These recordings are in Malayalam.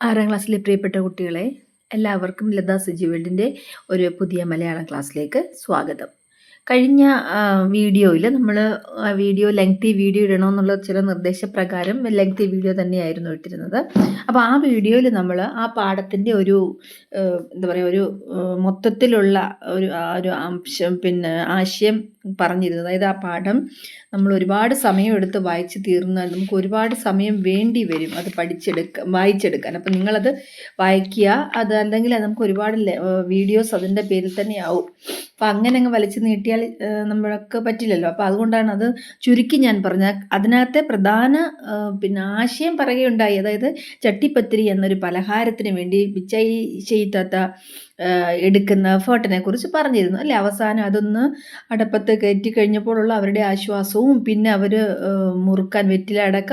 ആറാം ക്ലാസ്സിലെ പ്രിയപ്പെട്ട കുട്ടികളെ എല്ലാവർക്കും ലതാ സുജി വേൾഡിന്റെ ഒരു പുതിയ മലയാളം ക്ലാസ്സിലേക്ക് സ്വാഗതം. കഴിഞ്ഞ വീഡിയോയിൽ നമ്മൾ വീഡിയോ ലെങ്തി വീഡിയോ ഇടണമെന്നുള്ള ചില നിർദ്ദേശപ്രകാരം ലെങ്തി വീഡിയോ തന്നെയായിരുന്നു ഇട്ടിരുന്നത്. അപ്പോൾ ആ വീഡിയോയിൽ നമ്മൾ ആ പാഠത്തിന്റെ ഒരു എന്താ പറയുക ഒരു മൊത്തത്തിലുള്ള ഒരു ഒരു അംശം പിന്നെ ആശയം പറഞ്ഞിരുന്നു അതായത് ആ പാഠം നമ്മൾ ഒരുപാട് സമയം എടുത്ത് വായിച്ച് തീർന്നാൽ നമുക്ക് ഒരുപാട് സമയം വേണ്ടി വരും അത് പഠിച്ചെടുക്ക വായിച്ചെടുക്കാൻ. അപ്പം നിങ്ങളത് വായിക്കുക അത് അല്ലെങ്കിൽ നമുക്ക് ഒരുപാട് വീഡിയോസ് അതിന്റെ പേരിൽ തന്നെ ആവും. അപ്പം അങ്ങനെ അങ്ങ് വലിച്ചു നീട്ടിയാൽ നമ്മൾക്ക് പറ്റില്ലല്ലോ. അപ്പം അതുകൊണ്ടാണ് അത് ചുരുക്കി ഞാൻ പറഞ്ഞ അതിനകത്തെ പ്രധാന പിന്നെ ആശയം പറയുകയുണ്ടായി. അതായത് ചട്ടിപ്പത്തിരി എന്നൊരു പലഹാരത്തിന് വേണ്ടി വിജയ് ചെയ്താത്ത എടുക്കുന്ന ഫോട്ടനെ കുറിച്ച് പറഞ്ഞിരുന്നു. അല്ലെ? അവസാനം അതൊന്ന് അടപ്പത്ത് കയറ്റി കഴിഞ്ഞപ്പോഴുള്ള അവരുടെ ആശ്വാസവും പിന്നെ അവർ മുറുക്കാൻ വെറ്റില അടക്ക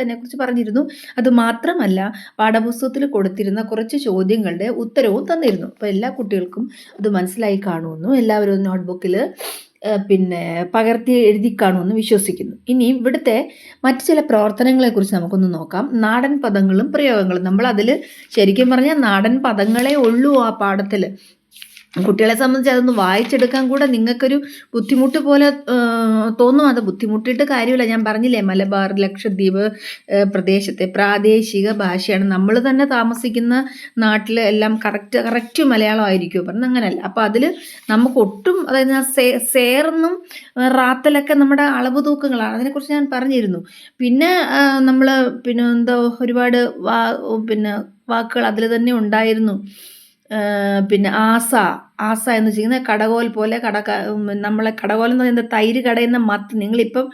അതിനെക്കുറിച്ച് പറഞ്ഞിരുന്നു. അത് മാത്രമല്ല പാഠപുസ്തകത്തിൽ കൊടുത്തിരുന്ന കുറച്ച് ചോദ്യങ്ങളുടെ ഉത്തരവും തന്നിരുന്നു. അപ്പോൾ എല്ലാ കുട്ടികൾക്കും അത് മനസ്സിലായി കാണുമെന്നും എല്ലാവരും നോട്ട്ബുക്കിൽ പിന്നെ പകർത്തി എഴുതി കാണുമെന്ന് വിശ്വസിക്കുന്നു. ഇനി ഇവിടുത്തെ മറ്റ് ചില പ്രവർത്തനങ്ങളെക്കുറിച്ച് നമുക്കൊന്ന് നോക്കാം. നാടൻ പദങ്ങളും പ്രയോഗങ്ങളും. നമ്മൾ അതിൽ ശരിക്കും പറഞ്ഞാൽ നാടൻ പദങ്ങളെ ഉള്ളൂ ആ പാഠത്തിൽ കുട്ടികളെ സംബന്ധിച്ച് അതൊന്ന് വായിച്ചെടുക്കാൻ കൂടെ നിങ്ങൾക്കൊരു ബുദ്ധിമുട്ട് പോലെ തോന്നും. അത് ബുദ്ധിമുട്ടിയിട്ട് കാര്യമില്ല. ഞാൻ പറഞ്ഞില്ലേ മലബാർ ലക്ഷദ്വീപ് പ്രദേശത്തെ പ്രാദേശിക ഭാഷയാണ്. നമ്മൾ തന്നെ താമസിക്കുന്ന നാട്ടിൽ എല്ലാം കറക്റ്റ് കറക്റ്റ് മലയാളമായിരിക്കും. പറഞ്ഞത് അങ്ങനെയല്ല അപ്പോൾ അതിൽ നമുക്ക് ഒട്ടും അതായത് സേ സേർന്നും റാത്തലൊക്കെ നമ്മുടെ അളവ് തൂക്കങ്ങളാണ്. അതിനെക്കുറിച്ച് ഞാൻ പറഞ്ഞിരുന്നു. പിന്നെ നമ്മൾ പിന്നെ എന്തോ ഒരുപാട് വാ പിന്നെ വാക്കുകൾ അതിൽ തന്നെ ഉണ്ടായിരുന്നു. പിന്നെ ആസ. ആസ എന്ന് വെച്ചിരിക്കുന്നത് കടകോൽ പോലെ കടക നമ്മളെ കടകോൽ എന്ന് പറയുന്നത് തൈര് കടയുന്ന മത്ത്. നിങ്ങളിപ്പം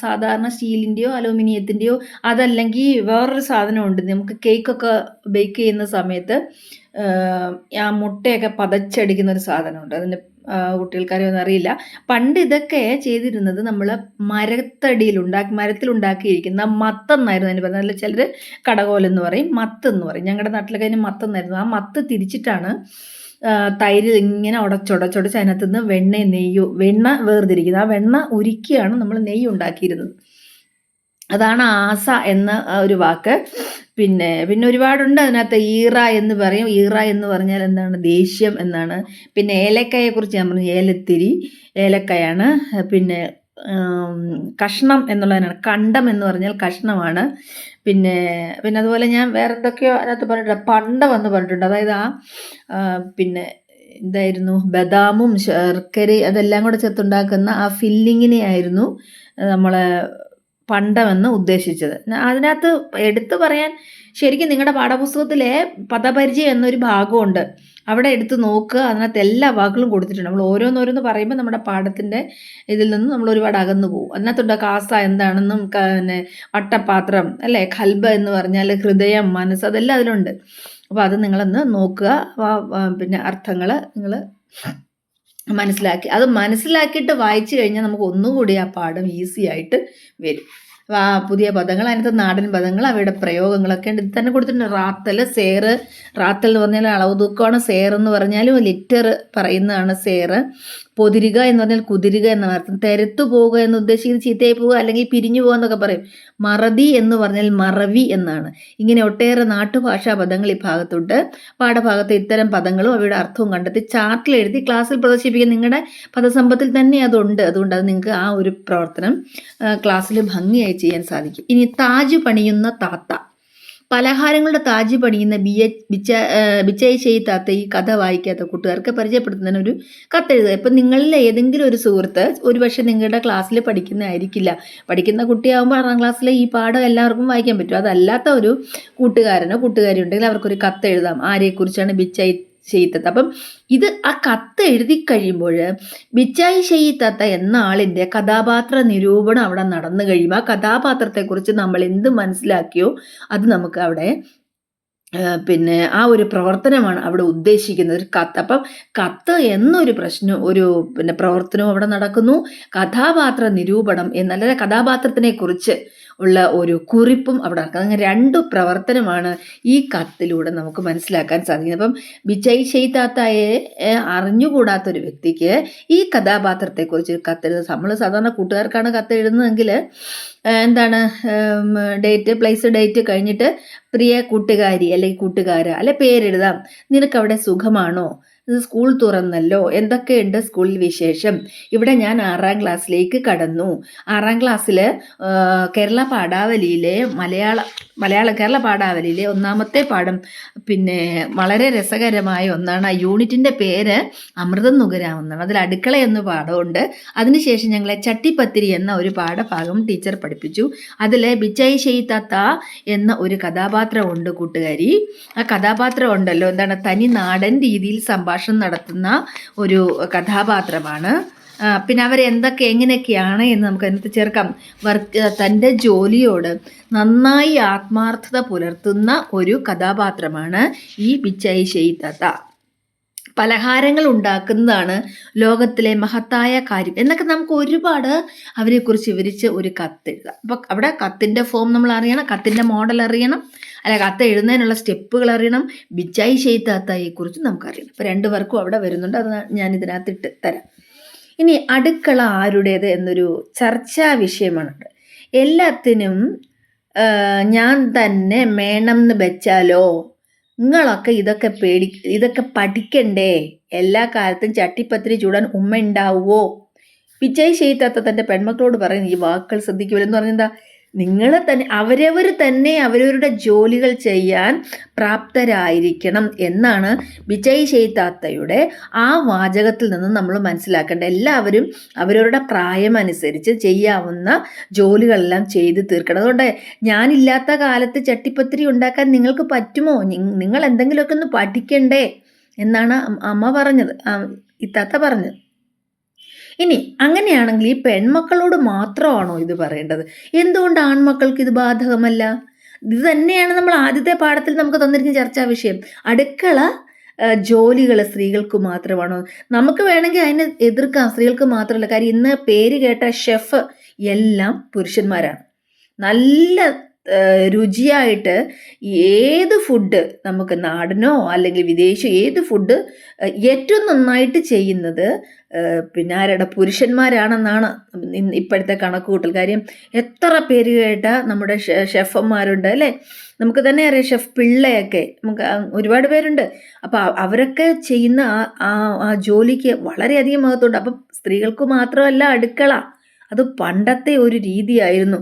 സാധാരണ സ്റ്റീലിന്റെയോ അലൂമിനിയത്തിന്റെയോ അതല്ലെങ്കിൽ വേറൊരു സാധനമുണ്ട്. നമുക്ക് കേക്കൊക്കെ ബേക്ക് ചെയ്യുന്ന സമയത്ത് ആ മുട്ടയൊക്കെ പതച്ചടിക്കുന്ന ഒരു സാധനമുണ്ട്. അതിന്റെ കുട്ടികൾക്കാരെയൊന്നും അറിയില്ല. പണ്ട് ഇതൊക്കെ ചെയ്തിരുന്നത് നമ്മൾ മരത്തടിയിൽ ഉണ്ടാക്കി മരത്തിൽ ഉണ്ടാക്കിയിരിക്കുന്ന മത്തെന്നായിരുന്നു അതിന് പറഞ്ഞാൽ ചിലർ കടകോലെന്ന് പറയും മത്ത് എന്ന് പറയും. ഞങ്ങളുടെ നാട്ടിലൊക്കെ അതിന് മത്തെന്നായിരുന്നു. ആ മത്ത് തിരിച്ചിട്ടാണ് തൈര് ഇങ്ങനെ ഉടച്ചുടച്ചുടച്ച് അതിനകത്ത് നിന്ന് വെണ്ണ നെയ്യോ വെണ്ണ വേർതിരിക്കുന്നത്. ആ വെണ്ണ ഉരുക്കിയാണ് നമ്മൾ നെയ്യ് ഉണ്ടാക്കിയിരുന്നത് അതാണ് ആസ എന്ന ഒരു വാക്ക്. പിന്നെ പിന്നെ ഒരുപാടുണ്ട് അതിനകത്ത് ഈറ എന്ന് പറയും. ഈറ എന്ന് പറഞ്ഞാൽ എന്താണ്? ദേഷ്യം എന്നാണ്. പിന്നെ ഏലക്കായെക്കുറിച്ച് ഞാൻ പറഞ്ഞു. ഏലത്തിരി ഏലക്കയാണ്. പിന്നെ കഷ്ണം എന്നുള്ളതിനാണ്. കണ്ടം എന്ന് പറഞ്ഞാൽ കഷ്ണമാണ്. പിന്നെ പിന്നെ അതുപോലെ ഞാൻ വേറെ എന്തൊക്കെയോ അതിനകത്ത് പറഞ്ഞിട്ടുണ്ട്. പണ്ടം എന്ന് പറഞ്ഞിട്ടുണ്ട്. അതായത് ആ പിന്നെ എന്തായിരുന്നു? ബദാമും ശർക്കര അതെല്ലാം കൂടെ ചേർത്തുണ്ടാക്കുന്ന ആ ഫില്ലിങ്ങിനെ ആയിരുന്നു നമ്മളെ പണ്ടമെന്ന് ഉദ്ദേശിച്ചത്. അതിനകത്ത് എടുത്തു പറയാൻ ശരിക്കും നിങ്ങളുടെ പാഠപുസ്തകത്തിലെ പദപരിചയം എന്നൊരു ഭാഗമുണ്ട്. അവിടെ എടുത്ത് നോക്കുക അതിനകത്ത് എല്ലാ വാക്കുകളും കൊടുത്തിട്ടുണ്ട്. നമ്മൾ ഓരോന്നോരോന്ന് പറയുമ്പോൾ നമ്മുടെ പാഠത്തിന്റെ ഇതിൽ നിന്ന് നമ്മൾ ഒരുപാട് അകന്നു പോകും. അതിനകത്തുണ്ട് കാസ എന്താണെന്നും പിന്നെ വട്ടപാത്രം അല്ലേ? ഖൽബ എന്ന് പറഞ്ഞാൽ ഹൃദയം മനസ്സ് അതെല്ലാം അതിലുണ്ട്. അപ്പോൾ അത് നിങ്ങളൊന്ന് നോക്കുക. പിന്നെ അർത്ഥങ്ങൾ നിങ്ങൾ മനസ്സിലാക്കി. അത് മനസ്സിലാക്കിയിട്ട് വായിച്ചു കഴിഞ്ഞാൽ നമുക്ക് ഒന്നുകൂടി ആ പാഠം ഈസി ആയിട്ട് വരും. പുതിയ പദങ്ങൾ അതിനകത്ത് നാടൻ പദങ്ങൾ അവയുടെ പ്രയോഗങ്ങളൊക്കെ ഉണ്ട്. ഇത് തന്നെ കൊടുത്തിട്ടുണ്ട്. റാത്തൽ സേറ്. റാത്തൽ എന്ന് പറഞ്ഞാൽ അളവ് തൂക്കമാണ്. സേർ എന്ന് പറഞ്ഞാലും ലിറ്റർ പറയുന്നതാണ് സേറ്. പൊതിരുക എന്ന് പറഞ്ഞാൽ കുതിരുക എന്ന അർത്ഥം. തെരത്തു പോവുക എന്ന് ഉദ്ദേശിക്കുന്നത് ചീത്തയായി പോവുക അല്ലെങ്കിൽ പിരിഞ്ഞു പോകുക എന്നൊക്കെ പറയും. മറതി എന്ന് പറഞ്ഞാൽ മറവി എന്നാണ്. ഇങ്ങനെ ഒട്ടേറെ നാട്ടുഭാഷാ പദങ്ങൾ ഈ ഭാഗത്തുണ്ട്. പാഠഭാഗത്ത് ഇത്തരം പദങ്ങളും അവയുടെ അർത്ഥവും കണ്ടെത്തി ചാർട്ടിൽ എഴുതി ക്ലാസ്സിൽ പ്രദർശിപ്പിക്കുക നിങ്ങളുടെ പദസമ്പത്തിൽ തന്നെ അതുണ്ട്. അതുകൊണ്ട് അത് നിങ്ങൾക്ക് ആ ഒരു പ്രവർത്തനം ക്ലാസ്സിൽ ഭംഗിയായി ചെയ്യാൻ സാധിക്കും. ഇനി താജ് പണിയുന്ന താത്ത. പലഹാരങ്ങളുടെ താജ് പണിയുന്ന ബിയ ബിച്ച ബിച്ചായി ചെയ് താത്ത ഈ കഥ വായിക്കാത്ത കൂട്ടുകാർക്ക് പരിചയപ്പെടുത്തുന്നതിന് ഒരു കത്തെഴുതുക. ഇപ്പം നിങ്ങളിൽ ഏതെങ്കിലും ഒരു സുഹൃത്ത് ഒരുപക്ഷെ നിങ്ങളുടെ ക്ലാസ്സിൽ പഠിക്കുന്നതായിരിക്കില്ല. പഠിക്കുന്ന കുട്ടിയാകുമ്പോൾ ആറാം ക്ലാസ്സിലെ ഈ പാഠം എല്ലാവർക്കും വായിക്കാൻ പറ്റും. അതല്ലാത്ത ഒരു കൂട്ടുകാരനോ കൂട്ടുകാരി ഉണ്ടെങ്കിൽ അവർക്കൊരു കത്ത് എഴുതാം ആരെക്കുറിച്ചാണ് ബിച്ചായി ചെയ്തത്. അപ്പം ഇത് ആ കത്ത് എഴുതി കഴിയുമ്പോൾ ബിച്ചായി ഷെയ്ത്തത്ത എന്ന ആളിന്റെ കഥാപാത്ര നിരൂപണം അവിടെ നടന്നു കഴിയുമ്പോൾ ആ കഥാപാത്രത്തെക്കുറിച്ച് നമ്മൾ എന്ത് മനസ്സിലാക്കിയോ അത് നമുക്ക് അവിടെ പിന്നെ ആ ഒരു പ്രവർത്തനമാണ് അവിടെ ഉദ്ദേശിക്കുന്നത് ഒരു കത്ത് അപ്പം കത്ത് എന്നൊരു പ്രശ്നം ഒരു പിന്നെ പ്രവർത്തനവും അവിടെ നടക്കുന്നു. കഥാപാത്ര നിരൂപണം എന്നല്ല കഥാപാത്രത്തിനെ കുറിച്ച് ഉള്ള ഒരു കുറിപ്പും അവിടെ നടക്കുന്നത് അങ്ങനെ രണ്ട് പ്രവർത്തനമാണ് ഈ കത്തിലൂടെ നമുക്ക് മനസ്സിലാക്കാൻ സാധിക്കുന്നത്. അപ്പം വിജയ് ചെയ്താത്തായെ അറിഞ്ഞുകൂടാത്തൊരു വ്യക്തിക്ക് ഈ കഥാപാത്രത്തെക്കുറിച്ച് ഒരു കത്തെഴുതുന്നത് നമ്മൾ സാധാരണ കൂട്ടുകാർക്കാണ് കത്തെഴുതുന്നതെങ്കിൽ എന്താണ് ഡേറ്റ് പ്ലേസ് ഡേറ്റ് കഴിഞ്ഞിട്ട് പ്രിയ കൂട്ടുകാരി അല്ലെങ്കിൽ കൂട്ടുകാര അല്ലെ പേരെഴുതാം. നിനക്കവിടെ സുഖമാണോ? സ്കൂൾ തുറന്നല്ലോ. എന്തൊക്കെയുണ്ട് സ്കൂളിൽ വിശേഷം? ഇവിടെ ഞാൻ ആറാം ക്ലാസ്സിലേക്ക് കടന്നു. ആറാം ക്ലാസ്സിൽ കേരള പാഠാവലിയിലെ മലയാള മലയാള കേരള പാഠാവലിയിലെ ഒന്നാമത്തെ പാഠം പിന്നെ വളരെ രസകരമായ ഒന്നാണ്. ആ യൂണിറ്റിന്റെ പേര് അമൃതം നുകരാമെന്നാണ്. അതിൽ അടുക്കള എന്ന പാഠമുണ്ട് അതിനുശേഷം ഞങ്ങളെ ചട്ടിപ്പത്തിരി എന്ന ഒരു പാഠഭാഗം ടീച്ചർ പഠിപ്പിച്ചു. അതിൽ ബിച്ചായി ഷെയ്ത്താത്ത എന്ന ഒരു കഥാപാത്രമുണ്ട് കൂട്ടുകാരി. ആ കഥാപാത്രം ഉണ്ടല്ലോ. എന്താണ്? തനി നാടൻ രീതിയിൽ സംഭാഷണം നടത്തുന്ന ഒരു കഥാപാത്രമാണ്. പിന്നെ അവരെന്തൊക്കെ എങ്ങനെയൊക്കെയാണ് എന്ന് നമുക്ക് അതിനകത്ത് ചേർക്കാം. വർക്ക് തന്റെ ജോലിയോട് നന്നായി ആത്മാർത്ഥത പുലർത്തുന്ന ഒരു കഥാപാത്രമാണ് ഈ ബിച്ചായി ഷെയ്ത്താത്ത പലഹാരങ്ങൾ ഉണ്ടാക്കുന്നതാണ് ലോകത്തിലെ മഹത്തായ കാര്യം. എന്നൊക്കെ നമുക്ക് ഒരുപാട് അവരെക്കുറിച്ച് വിവരിച്ച് ഒരു കത്ത് എഴുതാം. അപ്പോൾ അവിടെ കത്തിന്റെ ഫോം നമ്മൾ അറിയണം കത്തിന്റെ മോഡൽ അറിയണം അല്ല കത്ത് എഴുതുന്നതിനുള്ള സ്റ്റെപ്പുകൾ അറിയണം ബിച്ചായി ഷെയ്ത്താത്തയെക്കുറിച്ച് നമുക്കറിയണം. അപ്പോൾ രണ്ട് പേർക്കും അവിടെ വരുന്നുണ്ട് അത് ഞാൻ ഇതിനകത്ത് ഇട്ട് തരാം. ഇനി അടുക്കള ആരുടേത് എന്നൊരു ചർച്ചാ വിഷയമാണ്. എല്ലാത്തിനും ഞാൻ തന്നെ വേണം എന്ന് വെച്ചാലോ? നിങ്ങളൊക്കെ ഇതൊക്കെ പേടി ഇതൊക്കെ പഠിക്കണ്ടേ? എല്ലാ കാലത്തും ചട്ടിപ്പത്തിരി ചൂടാൻ ഉമ്മ ഉണ്ടാവുമോ വിജയ് ചെയ്താത്ത തന്റെ പെൺമക്കളോട് പറയുന്ന ഈ വാക്കുകൾ ശ്രദ്ധിക്കുമല്ലോ എന്ന് പറഞ്ഞാൽ എന്താ നിങ്ങൾ തന്നെ അവരവർ തന്നെ അവരവരുടെ ജോലികൾ ചെയ്യാൻ പ്രാപ്തരായിരിക്കണം എന്നാണ് വിജയ് ചെയ്താത്തയുടെ ആ വാചകത്തിൽ നിന്ന് നമ്മൾ മനസ്സിലാക്കേണ്ടത്. എല്ലാവരും അവരവരുടെ പ്രായമനുസരിച്ച് ചെയ്യാവുന്ന ജോലികളെല്ലാം ചെയ്ത് തീർക്കണം. അതുകൊണ്ട് ഞാനില്ലാത്ത കാലത്ത് ചട്ടിപ്പത്തിരി ഉണ്ടാക്കാൻ നിങ്ങൾക്ക് പറ്റുമോ? നിങ്ങൾ എന്തെങ്കിലുമൊക്കെ ഒന്ന് പഠിക്കണ്ടേ? എന്നാണ് അമ്മ പറഞ്ഞത്. ഇത്താത്ത പറഞ്ഞത്. ഇനി അങ്ങനെയാണെങ്കിൽ ഈ പെൺമക്കളോട് മാത്രമാണോ ഇത് പറയേണ്ടത്? എന്തുകൊണ്ട് ആൺമക്കൾക്ക് ഇത് ബാധകമല്ല? ഇത് തന്നെയാണ് നമ്മൾ ആദ്യത്തെ പാഠത്തിൽ നമുക്ക് തന്നിരിക്കുന്ന ചർച്ചാ വിഷയം. അടുക്കള ജോലികൾ സ്ത്രീകൾക്ക് മാത്രമാണോ? നമുക്ക് വേണമെങ്കിൽ അതിനെ എതിർക്കാം സ്ത്രീകൾക്ക് മാത്രമല്ല. കാര്യം ഇന്ന് പേര് കേട്ട ഷെഫ് എല്ലാം പുരുഷന്മാരാണ്. നല്ല രുചിയായിട്ട് ഏത് ഫുഡ് നമുക്ക് നാടനോ അല്ലെങ്കിൽ വിദേശ ഏത് ഫുഡ് ഏറ്റവും നന്നായിട്ട് ചെയ്യുന്നത് പിന്നെ ആരുടെ പുരുഷന്മാരാണെന്നാണ് ഇപ്പോഴത്തെ കണക്ക് കൂട്ടൽ കാര്യം എത്ര പേര് കേട്ട നമ്മുടെ ഷെഫന്മാരുണ്ട് അല്ലേ? നമുക്ക് തന്നെ അറിയാം ഷെഫ് പിള്ളയൊക്കെ. നമുക്ക് ഒരുപാട് പേരുണ്ട്. അപ്പോൾ അവരൊക്കെ ചെയ്യുന്ന ആ ആ ജോലിക്ക് വളരെയധികം മഹത്വമുണ്ട്. അപ്പം സ്ത്രീകൾക്ക് മാത്രമല്ല അടുക്കള. അത് പണ്ടത്തെ ഒരു രീതിയായിരുന്നു.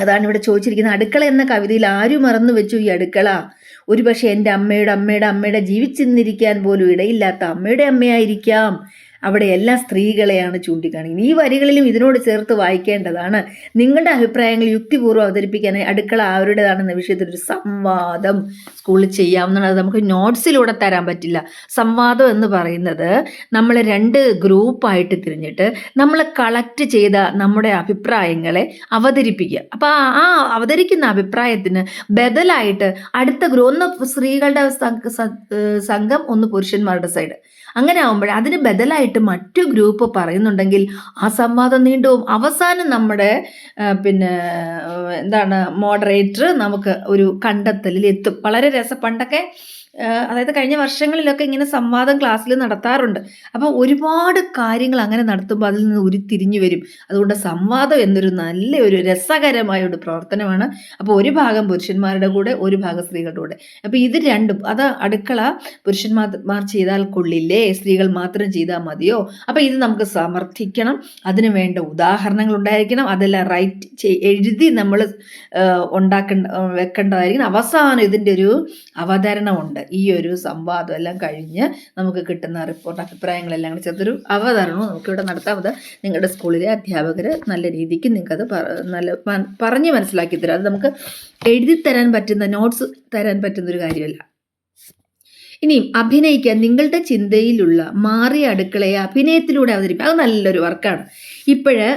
അതാണ് ഇവിടെ ചോദിച്ചിരിക്കുന്നത്. അടുക്കള എന്ന കവിതയിൽ ആരും മറന്നു വെച്ചു ഈ അടുക്കള. ഒരുപക്ഷെ എന്റെ അമ്മയുടെ അമ്മയുടെ അമ്മയുടെ ജീവിച്ചിരുന്നിരിക്കാൻ പോലും ഇടയില്ലാത്ത അമ്മയുടെ അമ്മയായിരിക്കാം. അവിടെ എല്ലാ സ്ത്രീകളെയാണ് ചൂണ്ടിക്കാണിക്കുന്നത്. ഈ വരികളിലും ഇതിനോട് ചേർത്ത് വായിക്കേണ്ടതാണ്. നിങ്ങളുടെ അഭിപ്രായങ്ങൾ യുക്തിപൂർവം അവതരിപ്പിക്കാനായി അടുക്കള ആരുടേതാണെന്ന വിഷയത്തിൽ ഒരു സംവാദം സ്കൂളിൽ ചെയ്യാവുന്നതാണ് നമുക്ക് നോട്ട്സിലൂടെ തരാൻ പറ്റില്ല. സംവാദം എന്ന് പറയുന്നത് നമ്മൾ രണ്ട് ഗ്രൂപ്പായിട്ട് തിരിഞ്ഞിട്ട് നമ്മൾ കളക്ട് ചെയ്ത നമ്മുടെ അഭിപ്രായങ്ങളെ അവതരിപ്പിക്കുക. അപ്പോൾ ആ അവതരിക്കുന്ന അഭിപ്രായത്തിന് ബദലായിട്ട് അടുത്ത ഗ്രൂ ഒന്ന് സ്ത്രീകളുടെ സംഘം ഒന്ന് പുരുഷന്മാരുടെ സൈഡ്. അങ്ങനെ ആകുമ്പോൾ അതിന് ബദലായിട്ട് മറ്റു ഗ്രൂപ്പ് പറയുന്നുണ്ടെങ്കിൽ ആ സംവാദം നീണ്ടും അവസാനം നമ്മുടെ പിന്നെ എന്താണ് മോഡറേറ്റർ നമുക്ക് ഒരു കണ്ടെത്തലിൽ എത്തും വളരെ രസം പണ്ടൊക്കെ അതായത് കഴിഞ്ഞ വർഷങ്ങളിലൊക്കെ ഇങ്ങനെ സംവാദം ക്ലാസ്സിൽ നടത്താറുണ്ട്. അപ്പോൾ ഒരുപാട് കാര്യങ്ങൾ അങ്ങനെ നടത്തുമ്പോൾ അതിൽ നിന്ന് ഉരുത്തിരിഞ്ഞു വരും. അതുകൊണ്ട് സംവാദം എന്നൊരു നല്ല ഒരു രസകരമായ ഒരു പ്രവർത്തനമാണ്. അപ്പോൾ ഒരു ഭാഗം പുരുഷന്മാരുടെ കൂടെ ഒരു ഭാഗം സ്ത്രീകളുടെ കൂടെ. അപ്പോൾ ഇത് രണ്ടും അത് അടുക്കള പുരുഷന്മാർ ചെയ്താൽ കൊള്ളില്ലേ? സ്ത്രീകൾ മാത്രം ചെയ്താൽ മതിയോ? അപ്പോൾ ഇത് നമുക്ക് സമർത്ഥിക്കണം. അതിനു വേണ്ട ഉദാഹരണങ്ങൾ ഉണ്ടായിരിക്കണം. അതെല്ലാം റൈറ്റ് എഴുതി നമ്മൾ ഉണ്ടാക്കേണ്ട വെക്കേണ്ടതായിരിക്കണം. അവസാനം ഇതിന്റെ ഒരു അവതരണമുണ്ട്. ഈ ഒരു സംവാദം എല്ലാം കഴിഞ്ഞ് നമുക്ക് കിട്ടുന്ന റിപ്പോർട്ട് അഭിപ്രായങ്ങളെല്ലാം കൂടി ചേർത്തൊരു അവതരണവും നമുക്കിവിടെ നടത്താം. അത് നിങ്ങളുടെ സ്കൂളിലെ അധ്യാപകർ നല്ല രീതിക്ക് നിങ്ങൾക്കത് നല്ല പറഞ്ഞ് മനസ്സിലാക്കി തരും. അത് നമുക്ക് എഴുതി തരാൻ പറ്റുന്ന നോട്ട്സ് തരാൻ പറ്റുന്ന ഒരു കാര്യമല്ല. ഇനിയും അഭിനയിക്കാൻ നിങ്ങളുടെ ചിന്തയിലുള്ള മാറിയ അടുക്കളയെ അഭിനയത്തിലൂടെ അവതരിപ്പിക്കുക. അത് നല്ലൊരു വർക്കാണ് ഇപ്പോഴ്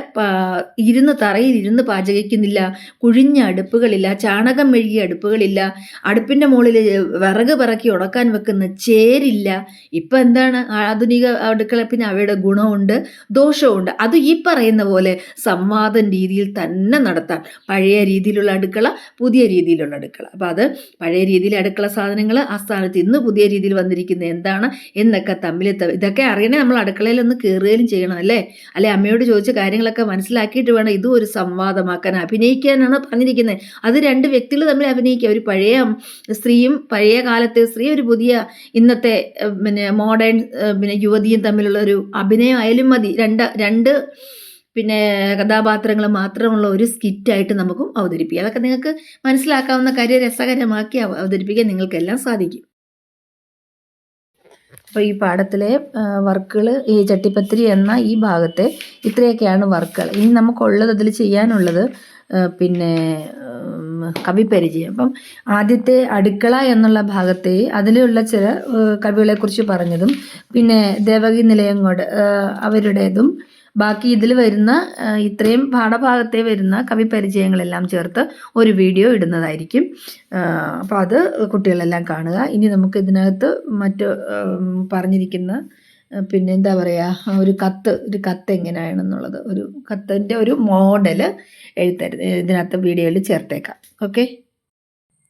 ഇരുന്ന് തറയിൽ ഇരുന്ന് പാചകിക്കുന്നില്ല. കുഴിഞ്ഞ അടുപ്പുകളില്ല ചാണകം മെഴുകിയ അടുപ്പുകളില്ല. അടുപ്പിന്റെ മുകളിൽ വിറക് പിറക്കി ഉടക്കാൻ വെക്കുന്ന ചേരില്ല. ഇപ്പം എന്താണ്? ആധുനിക അടുക്കള പിന്നെ അവയുടെ ഗുണമുണ്ട് ദോഷമുണ്ട് അത് ഈ പറയുന്ന പോലെ സംവാദം രീതിയിൽ തന്നെ നടത്താം. പഴയ രീതിയിലുള്ള അടുക്കള പുതിയ രീതിയിലുള്ള അടുക്കള. അപ്പം അത് പഴയ രീതിയിൽ അടുക്കള സാധനങ്ങൾ ആ സ്ഥാനത്ത് ഇന്ന് പുതിയ രീതിയിൽ വന്നിരിക്കുന്നത് എന്താണ്? എന്നൊക്കെ തമ്മിൽ ഇതൊക്കെ അറിയണേ നമ്മൾ അടുക്കളയിൽ ഒന്ന് കയറുകയും ചെയ്യണം അല്ലേ? അല്ലെ? അമ്മയോട് ചോദിച്ചു ചോദിച്ച കാര്യങ്ങളൊക്കെ മനസ്സിലാക്കിയിട്ട് വേണം ഇതും ഒരു സംവാദമാക്കാൻ അഭിനയിക്കാനാണ് പറഞ്ഞിരിക്കുന്നത്. അത് രണ്ട് വ്യക്തികൾ തമ്മിൽ അഭിനയിക്കുക. ഒരു പഴയ സ്ത്രീയും പഴയ കാലത്തെ സ്ത്രീ ഒരു പുതിയ ഇന്നത്തെ പിന്നെ മോഡേൺ പിന്നെ യുവതിയും തമ്മിലുള്ള ഒരു അഭിനയം ആയാലും മതി. രണ്ട് രണ്ട് പിന്നെ കഥാപാത്രങ്ങൾ മാത്രമുള്ള ഒരു സ്കിറ്റായിട്ട് നമുക്കും അവതരിപ്പിക്കാം. അതൊക്കെ നിങ്ങൾക്ക് മനസ്സിലാക്കാവുന്ന കാര്യം രസകരമാക്കി അവ- അവതരിപ്പിക്കാൻ നിങ്ങൾക്കെല്ലാം സാധിക്കും. അപ്പോൾ ഈ പാഠത്തിലെ വർക്കുകൾ ഈ ചട്ടിപ്പത്തിരി എന്ന ഈ ഭാഗത്തെ ഇത്രയൊക്കെയാണ് വർക്കുകൾ. ഇനി നമുക്കുള്ളത് അതിൽ ചെയ്യാനുള്ളത് പിന്നെ കവിപരിചയം. അപ്പം ആദ്യത്തെ അടുക്കള എന്നുള്ള ഭാഗത്തെ അതിലുള്ള ചില കവികളെക്കുറിച്ച് പറഞ്ഞതും പിന്നെ ദേവകി നിലയങ്ങോട് അവരുടേതും ബാക്കി ഇതിൽ വരുന്ന ഇത്രയും പാഠഭാഗത്തെ വരുന്ന കവി പരിചയങ്ങളെല്ലാം ചേർത്ത് ഒരു വീഡിയോ ഇടുന്നതായിരിക്കും. അപ്പോൾ അത് കുട്ടികളെല്ലാം കാണുക. ഇനി നമുക്ക് ഇതിനകത്ത് മറ്റ് പറഞ്ഞിരിക്കുന്ന പിന്നെ എന്താ പറയുക ഒരു കത്ത് ഒരു കത്ത് എങ്ങനെയാണെന്നുള്ളത് ഒരു കത്തിന്റെ ഒരു മോഡൽ എഴുത്തരു ഇതിനകത്ത് വീഡിയോയിൽ ചേർത്തേക്കാം. ഓക്കെ?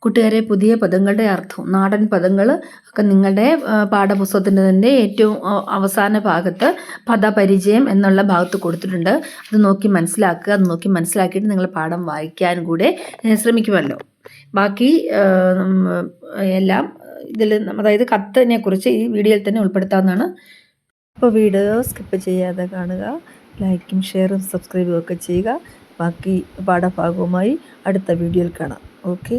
കൂട്ടുകാരെ പുതിയ പദങ്ങളുടെ അർത്ഥം നാടൻ പദങ്ങൾ ഒക്കെ നിങ്ങളുടെ പാഠപുസ്തകത്തിന്റെ തന്നെ ഏറ്റവും അവസാന ഭാഗത്ത് പദപരിചയം എന്നുള്ള ഭാഗത്ത് കൊടുത്തിട്ടുണ്ട്. അത് നോക്കി മനസ്സിലാക്കുക അത് നോക്കി മനസ്സിലാക്കിയിട്ട് നിങ്ങൾ പാഠം വായിക്കാൻ കൂടെ ശ്രമിക്കുമല്ലോ. ബാക്കി എല്ലാം ഇതിൽ അതായത് കത്തിനെ കുറിച്ച് ഈ വീഡിയോയിൽ തന്നെ ഉൾപ്പെടുത്താവുന്നതാണ്. അപ്പോൾ വീഡിയോ സ്കിപ്പ് ചെയ്യാതെ കാണുക ലൈക്കും ഷെയറും സബ്സ്ക്രൈബും ഒക്കെ ചെയ്യുക. ബാക്കി പാഠഭാഗവുമായി അടുത്ത വീഡിയോയിൽ കാണാം. ഓക്കെ.